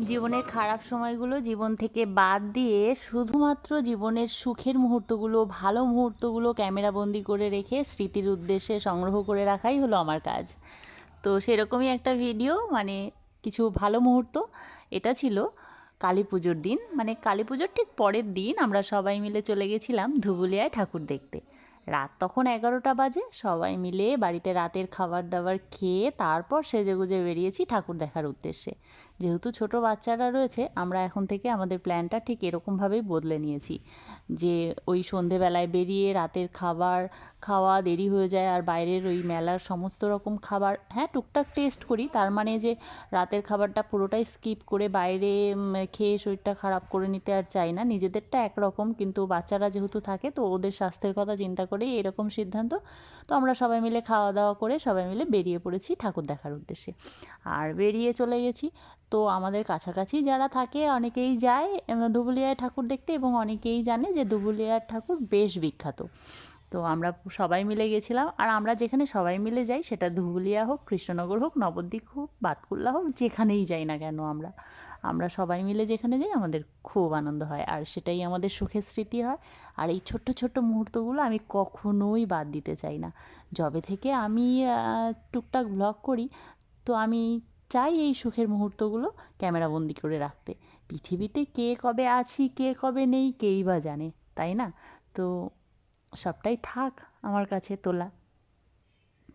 জীবনের খারাপ সময়গুলো জীবন থেকে বাদ দিয়ে শুধুমাত্র জীবনের সুখের মুহূর্তগুলো, ভালো মুহূর্তগুলো ক্যামেরাবন্দি করে রেখে স্মৃতির উদ্দেশ্যে সংগ্রহ করে রাখাই হলো আমার কাজ। তো সেরকমই একটা ভিডিও মানে কিছু ভালো মুহূর্ত, এটা ছিল কালী পুজোর দিন। মানে কালী পুজোর ঠিক পরের দিন আমরা সবাই মিলে চলে গেছিলাম ধুবুলিয়ায় ঠাকুর দেখতে। রাত তখন এগারোটা বাজে, সবাই মিলে বাড়িতে রাতের খাবার দাবার খেয়ে তারপর সেজেগুজে বেরিয়েছি ঠাকুর দেখার উদ্দেশ্যে। যেহেতু ছোট বাচ্চারা রয়েছে, আমরা এখন থেকে আমাদের প্ল্যানটা ঠিক এরকমভাবেই বদলে নিয়েছি। যে ওই সন্ধেবেলায় বেরিয়ে রাতের খাবার খাওয়া দেরি হয়ে যায় আর বাইরের ওই মেলার সমস্ত রকম খাবার হ্যাঁ টুকটাক টেস্ট করি। তার মানে যে রাতের খাবারটা পুরোটাই স্কিপ করে বাইরে খেয়ে শরীরটা খারাপ করে নিতে আর চাই না। নিজেদেরটা একরকম, কিন্তু বাচ্চারা যেহেতু থাকে, তো ওদের স্বাস্থ্যের কথা চিন্তা করেই এরকম সিদ্ধান্ত। তো আমরা সবাই মিলে খাওয়া দাওয়া করে সবাই মিলে বেরিয়ে পড়েছি ঠাকুর দেখার উদ্দেশ্যে। আর বেরিয়ে চলে গেছি তো আমাদের কাছাকাছি যারা থাকে অনেকেই যায় ধুবুলিয়ায় ঠাকুর দেখতে এবং অনেকেই জানে যে ধুবুলিয়ার ঠাকুর বেশ বিখ্যাত। তো আমরা সবাই মিলে গেছিলাম। আর আমরা যেখানে সবাই মিলে যাই সেটা ধুবুলিয়া হোক, কৃষ্ণনগর হোক, নবদ্বীপ হোক, বাতকুল্লা হোক, যেখানেই যাই না কেন আমরা। আমরা সবাই মিলে যেখানে যাই আমাদের খুব আনন্দ হয় আর সেটাই আমাদের সুখের স্মৃতি হয়। আর এই ছোট্ট ছোট্ট মুহূর্তগুলো আমি কখনোই বাদ দিতে চাই না। যবে থেকে আমি টুকটাক ব্লগ করি, তো আমি চাই এই সুখের মুহূর্তগুলো ক্যামেরাবন্দি করে রাখতে। পৃথিবীতে কে কবে আছি, কে কবে নেই, কেই বা জানে, তাই না? তো সবটাই থাক আমার কাছে তোলা।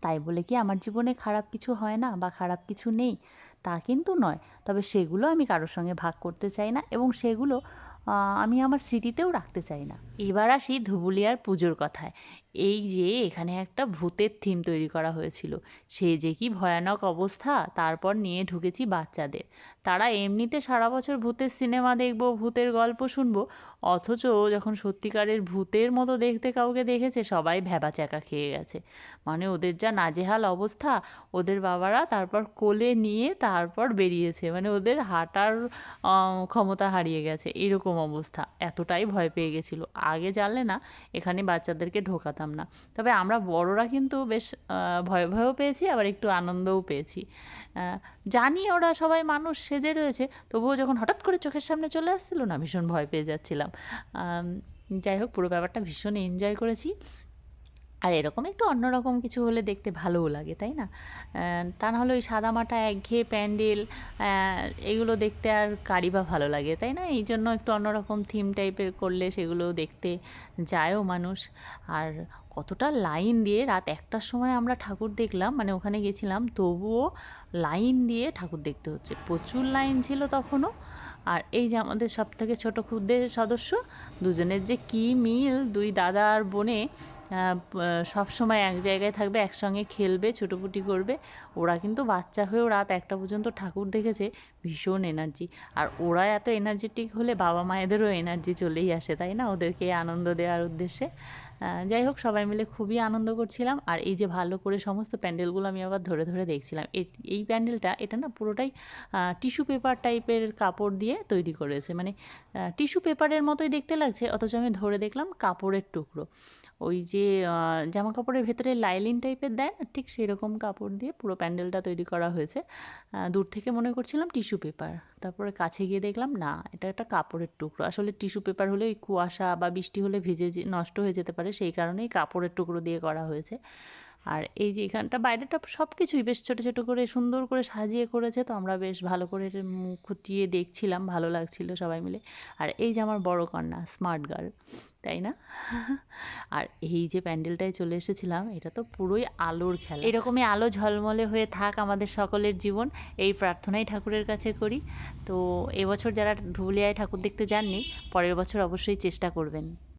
তাই বলে কি আমার জীবনে খারাপ কিছু হয় না বা খারাপ কিছু নেই? তা কিন্তু নয়। তবে সেগুলো আমি কারোর সঙ্গে ভাগ করতে চাই না এবং সেগুলো আমি আমার স্মৃতিতেও রাখতে চাই না। এবার আসি ধুবুলিয়ার পুজোর কথায়। এই যে এখানে একটা ভূতের থিম তৈরি করা হয়েছিল। সে যে কি ভয়ানক অবস্থা, তারপর নিয়ে ঢুকেছি বাচ্চাদের। তারা এমনিতে সারা বছর ভূতের সিনেমা দেখব, ভূতের গল্প শুনব, অথচ যখন সত্যিকারের ভূতের মতো দেখতে কাউকে দেখেছে, সবাই ভ্যাবা চ্যাকা খেয়ে গেছে। মানে ওদের যা নাজেহাল অবস্থা, ওদের বাবারা তারপর কোলে নিয়ে তারপর বেরিয়েছে। মানে ওদের হাঁটার ক্ষমতা হারিয়ে গেছে। এরকম অবস্থা। এতটাই ভয় পেয়ে গেছিল। আগে জানলে না, এখানে বাচ্চাদেরকে ঢোকাতাম না। তবে আমরা বড়রা কিন্তু বেশ ভয় ভয়ও পেয়েছি, আবার একটু আনন্দও পেয়েছি। জানি ওরা সবাই মানুষ সেজে রয়েছে, তবুও যখন হঠাৎ করে চোখের সামনে চলে আসছিল না, ভীষণ ভয় পেয়ে যাচ্ছিলাম। যাই হোক, পুরো ব্যাপারটা ভীষণ এনজয় করেছি। আর এরকম একটু অন্যরকম কিছু হলে দেখতে ভালোও লাগে, তাই না? তা নাহলে ওই সাদামাটা একঘেয়ে প্যান্ডেল এগুলো দেখতে আর কারই বা ভালো লাগে, তাই না? এই জন্য একটু অন্যরকম থিম টাইপের করলে সেগুলো দেখতে যায়ও মানুষ। আর কতটা লাইন দিয়ে রাত একটার সময় আমরা ঠাকুর দেখলাম মানে ওখানে গেছিলাম তবুও লাইন দিয়ে ঠাকুর দেখতে হচ্ছে। প্রচুর লাইন ছিল তখনও। আর এই যে আমাদের সব থেকে ছোটো ক্ষুদ্রের সদস্য, দুজনের যে কী মিল, দুই দাদা আর বোনে সব সময় এক জায়গায় থাকবে, একসঙ্গে খেলবে, ছুটোপুটি করবে। ওরা কিন্তু বাচ্চা হয়েও রাত একটা পর্যন্ত ঠাকুর দেখেছে। ভীষণ এনার্জি আর ওরা এত এনার্জেটিক হলে বাবা মায়েদেরও এনার্জি চলেই আসে, তাই না? ওদেরকে আনন্দ দেওয়ার উদ্দেশ্যে। যাই হোক, সবাই মিলে খুবই আনন্দ করছিলাম। আর এই যে ভালো করে সমস্ত প্যান্ডেলগুলো আমি আবার ধরে ধরে দেখছিলাম। এই প্যান্ডেলটা, এটা না পুরোটাই টিস্যু পেপার টাইপের কাপড় দিয়ে তৈরি করেছে। মানে টিস্যু পেপারের মতোই দেখতে লাগছে, অথচ আমি ধরে দেখলাম কাপড়ের টুকরো। ওই যে জামা কাপড়ের ভেতরে লাইলিন টাইপের দেয় না, ঠিক সেরকম কাপড় দিয়ে পুরো প্যান্ডেলটা তৈরি করা হয়েছে। দূর থেকে মনে করছিলাম টিস্যু পেপার তারপরে কাছে গিয়ে দেখলাম, না, এটা একটা কাপড়ের টুকরো। আসলে টিস্যু পেপার হলে কুয়াশা বা বৃষ্টি হলে ভিজে নষ্ট হয়ে যেতে পারে, সেই কারণেই কাপড়ের টুকরো দিয়ে করা হয়েছে। আর এই যে এখানটা বাইরেটা সব কিছুই বেশ ছোটো ছোটো করে সুন্দর করে সাজিয়ে করেছে, তো আমরা বেশ ভালো করে খুঁটিয়ে দেখছিলাম, ভালো লাগছিল সবাই মিলে। আর এই যে আমার বড় কন্যা স্মার্ট গার্ল তাই না? আর এই যে প্যান্ডেলটায় চলে এসেছিলাম, এটা তো পুরোই আলোর খেলা। এরকমই আলো ঝলমলে হয়ে থাক আমাদের সকলের জীবন, এই প্রার্থনাই ঠাকুরের কাছে করি। তো এবছর যারা ধুলিয়ায় ঠাকুর দেখতে যাননি, পরের বছর অবশ্যই চেষ্টা করবেন।